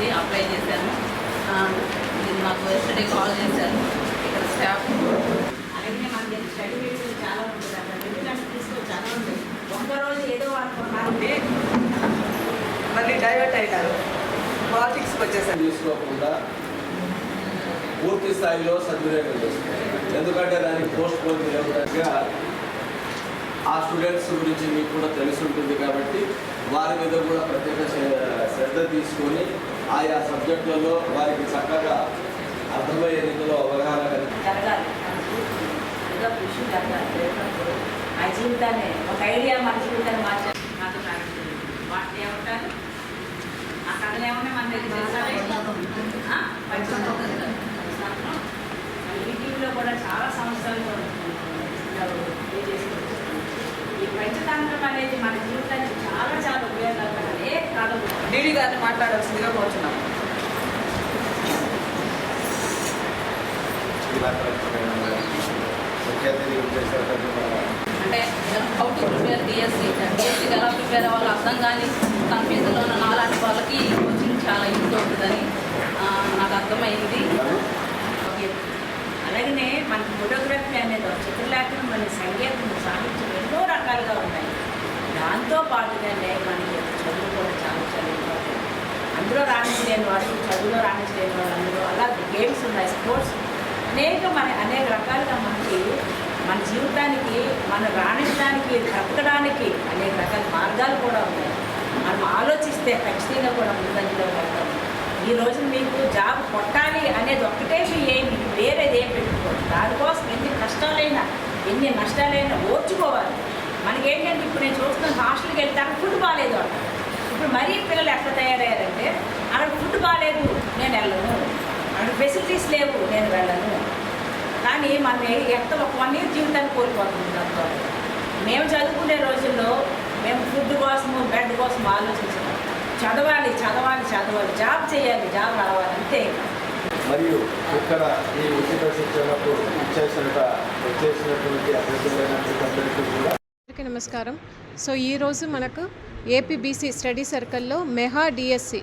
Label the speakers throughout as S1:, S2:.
S1: వచ్చింది అప్లై చేశాను. ఆ, ఇది నాకు ఎస్టర్డే కాల్ చేశారు. ఇక్కడ స్టాఫ్
S2: అలాగే మన దగ్గర స్టడీ మెటీరియల్ చాలా ఉంటుంది అక్కడ. ఎందుకంటే తీసుకో చాలా ఉంటుంది. ఒక్కరోజు ఏదో అనుకున్నారంటే
S3: మళ్ళీ డైవర్ట్ అయినారు. పాలిటిక్స్కి వచ్చేసారు.
S4: తీసుకోకుండా పూర్తి స్థాయిలో సద్వినియోగం చేసుకోవాలి. ఎందుకంటే దానికి పోస్ట్ పోన్ చేయకుండా ఆ స్టూడెంట్స్ గురించి మీకు కూడా తెలిసి ఉంటుంది కాబట్టి వారి మీద కూడా ప్రత్యేక శ్ర- శ్రద్ధ తీసుకొని ఆయా సబ్జెక్టులలో వారికి చక్కగా అర్థమయ్యే రీతిలో అవగాహన కలిగి
S2: ఆ జీవితాన్ని ఒక ఐడియా మన జీవితాన్ని మార్చాలి నాకు ఏమంటారు? ఆ కథలు ఏమన్నా మన దగ్గర ఈ కూడా చాలా సంవత్సరాలు ఈ పంచతంత్రం అనేది మన జీవితానికి చాలా చాలా ఉపయోగకరం ఏ కాదు
S3: డీడీ గారిని మాట్లాడాల్సిందిగా
S5: మన
S1: అంటే హౌ టు ప్రిపేర్ డిఎస్సి డిఎస్సికి ఎలా ప్రిపేర్ అవ్వాలో అర్థం కానీ కన్ఫ్యూజన్లో ఉన్న నాలాంటి వాళ్ళకి కోచింగ్ చాలా యూజ్ అవుతుందని నాకు అర్థమైంది.
S2: ఓకే. అలాగనే మన ఫోటోగ్రఫీ అనేది ఒక చిత్రలేఖనం మన సంగీతం సాహిత్యం ఎన్నో రకాలుగా ఉన్నాయి దాంతో పాటుగానే మనకి చదువు కూడా చాలా చాలా ఇంపార్టెంట్ అందులో రాణించలేని వాళ్ళు చదువులో రాణించలేని వాళ్ళు అందులో అలా కోర్స్. స్పోర్ట్స్ అనేక మన అనేక రకాలుగా మనకి మన జీవితానికి మనం రాణించడానికి బ్రతకడానికి అనేక రకాల మార్గాలు కూడా ఉన్నాయి. మనం ఆలోచిస్తే ఖచ్చితంగా కూడా ముందంజలో వెళ్తాం. ఈ రోజు మీకు జాబ్ కొట్టాలి అనేది ఒక్కటే ఏమి ఏం మీకు వేరేది ఏం పెట్టుకోవాలి దానికోసం ఎన్ని కష్టాలైనా ఎన్ని నష్టాలైనా ఓర్చుకోవాలి. మనకేంటంటే ఇప్పుడు నేను చూస్తున్నాను హాస్టల్కి వెళ్తాను ఫుడ్ బాగాలేదు అంటారు. ఇప్పుడు మరీ పిల్లలు ఎట్లా తయారయ్యారంటే అక్కడ ఫుడ్ బాగాలేదు నేను వెళ్ళను. ఫెసిలిటీస్ లేవు నేను వెళ్ళను. కానీ మనం ఎంత ఒక వన్ ఇయర్ జీవితాన్ని కోల్పోతుంది దాంతో మేము చదువుకునే రోజుల్లో మేము ఫుడ్ కోసము బెడ్ కోసం ఆలోచించాం చదవాలి చదవాలి చదవాలి. జాబ్ చేయాలి జాబ్ రావాలి అంతే.
S5: మరియు ఇక్కడ ఈ ఉచిత శిక్షణకు ఇచ్చేసిన వచ్చేసినటువంటి అభ్యర్థులైనటువంటి కూడా
S6: నమస్కారం. సో ఈరోజు మనకు ఏపీబీసీ స్టడీ సర్కిల్లో mega DSC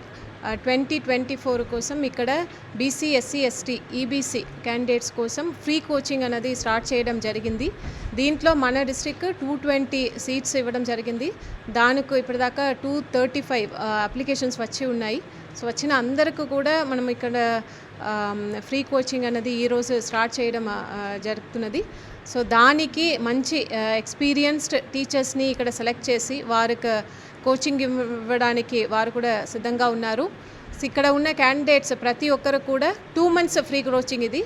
S6: twenty twenty four కోసం ఇక్కడ BC SC ST EBC candidates కోసం ఫ్రీ కోచింగ్ అనేది స్టార్ట్ చేయడం జరిగింది. దీంట్లో మన డిస్ట్రిక్ట్ టూ ట్వంటీ సీట్స్ ఇవ్వడం జరిగింది. దానికి ఇప్పటిదాకా టూ థర్టీ ఫైవ్ అప్లికేషన్స్ వచ్చి ఉన్నాయి. సో వచ్చిన అందరికీ కూడా మనం ఇక్కడ ఫ్రీ కోచింగ్ అనేది ఈరోజు స్టార్ట్ చేయడం జరుగుతున్నది. సో దానికి మంచి ఎక్స్పీరియన్స్డ్ టీచర్స్ని ఇక్కడ సెలెక్ట్ చేసి వారికి కోచింగ్ ఇవ్వడానికి వారు కూడా సిద్ధంగా ఉన్నారు. ఇక్కడ ఉన్న క్యాండిడేట్స్ ప్రతి ఒక్కరు కూడా టూ మంత్స్ ఫ్రీ కోచింగ్ ఇది.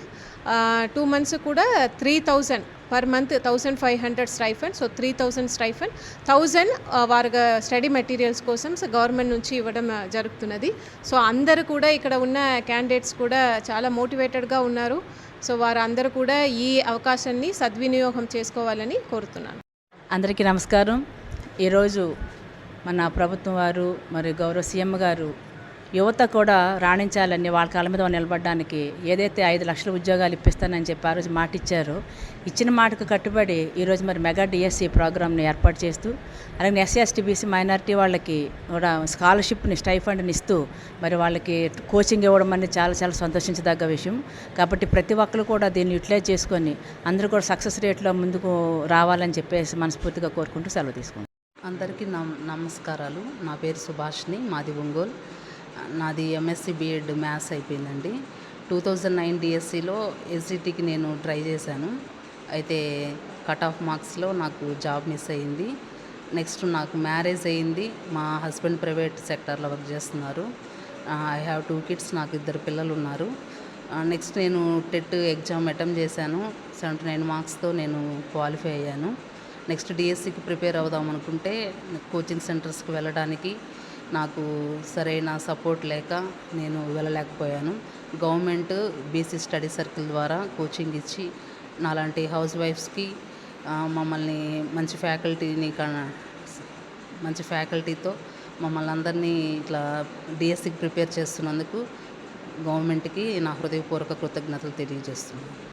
S6: టూ మంత్స్ కూడా three thousand per month thousand five hundred stipend so three thousand stipend thousand వారి స్టడీ మెటీరియల్స్ కోసం సో గవర్నమెంట్ నుంచి ఇవ్వడం జరుగుతున్నది. సో అందరు కూడా ఇక్కడ ఉన్న క్యాండిడేట్స్ కూడా చాలా మోటివేటెడ్గా ఉన్నారు. సో వారు అందరూ కూడా ఈ అవకాశాన్ని సద్వినియోగం చేసుకోవాలని కోరుతున్నాను.
S7: అందరికీ నమస్కారం. ఈరోజు మన ప్రభుత్వం వారు మరి గౌరవ సీఎం గారు యువత కూడా రాణించాలని వాళ్ళ కాళ్ళ మీద నిలబడడానికి ఏదైతే ఐదు లక్షల ఉద్యోగాలు ఇప్పిస్తానని చెప్పి ఆ రోజు మాట ఇచ్చారో ఇచ్చిన మాటకు కట్టుబడి ఈరోజు మరి మెగా డిఎస్సి ప్రోగ్రామ్ని ఏర్పాటు చేస్తూ అలాగే ఎస్సీ ఎస్టీ బీసీ మైనారిటీ వాళ్ళకి కూడా స్కాలర్షిప్ని స్టైఫండ్ని ఇస్తూ మరి వాళ్ళకి కోచింగ్ ఇవ్వడం అనేది చాలా చాలా సంతోషించదగ్గ విషయం. కాబట్టి ప్రతి ఒక్కరు కూడా దీన్ని యూటిలైజ్ చేసుకొని అందరూ కూడా సక్సెస్ రేట్లో ముందుకు రావాలని చెప్పేసి మనస్ఫూర్తిగా కోరుకుంటూ సెలవు తీసుకుంటాం
S8: అందరికీ నమ్ నమస్కారాలు. నా పేరు సుభాష్ని మాది ఒంగోలు. నాది ఎంఎస్సి బిఎడ్ మ్యాథ్స్ అయిపోయిందండి. టూ థౌజండ్ నైన్ డిఎస్సిలో ఎస్జిటికి నేను ట్రై చేశాను. అయితే కట్ ఆఫ్ మార్క్స్లో నాకు జాబ్ మిస్ అయ్యింది. నెక్స్ట్ నాకు మ్యారేజ్ అయ్యింది. మా హస్బెండ్ ప్రైవేట్ సెక్టార్లో వర్క్ చేస్తున్నారు. ఐ హ్యావ్ టూ కిడ్స్ నాకు ఇద్దరు పిల్లలు ఉన్నారు. నెక్స్ట్ నేను టెట్ ఎగ్జామ్ అటెంప్ట్ చేశాను. సెవెంటీ నైన్ మార్క్స్తో నేను క్వాలిఫై అయ్యాను. నెక్స్ట్ డిఎస్సికి ప్రిపేర్ అవుదాం అనుకుంటే కోచింగ్ సెంటర్స్కి వెళ్ళడానికి నాకు సరైన సపోర్ట్ లేక నేను వెళ్ళలేకపోయాను. గవర్నమెంట్ బీసీ స్టడీ సర్కిల్ ద్వారా కోచింగ్ ఇచ్చి నాలాంటి హౌస్ వైఫ్స్కి మమ్మల్ని మంచి ఫ్యాకల్టీని మంచి ఫ్యాకల్టీతో మమ్మల్ని అందరినీ ఇట్లా డిఎస్సికి ప్రిపేర్ చేస్తున్నందుకు గవర్నమెంట్కి నా హృదయపూర్వక కృతజ్ఞతలు తెలియజేస్తున్నాను.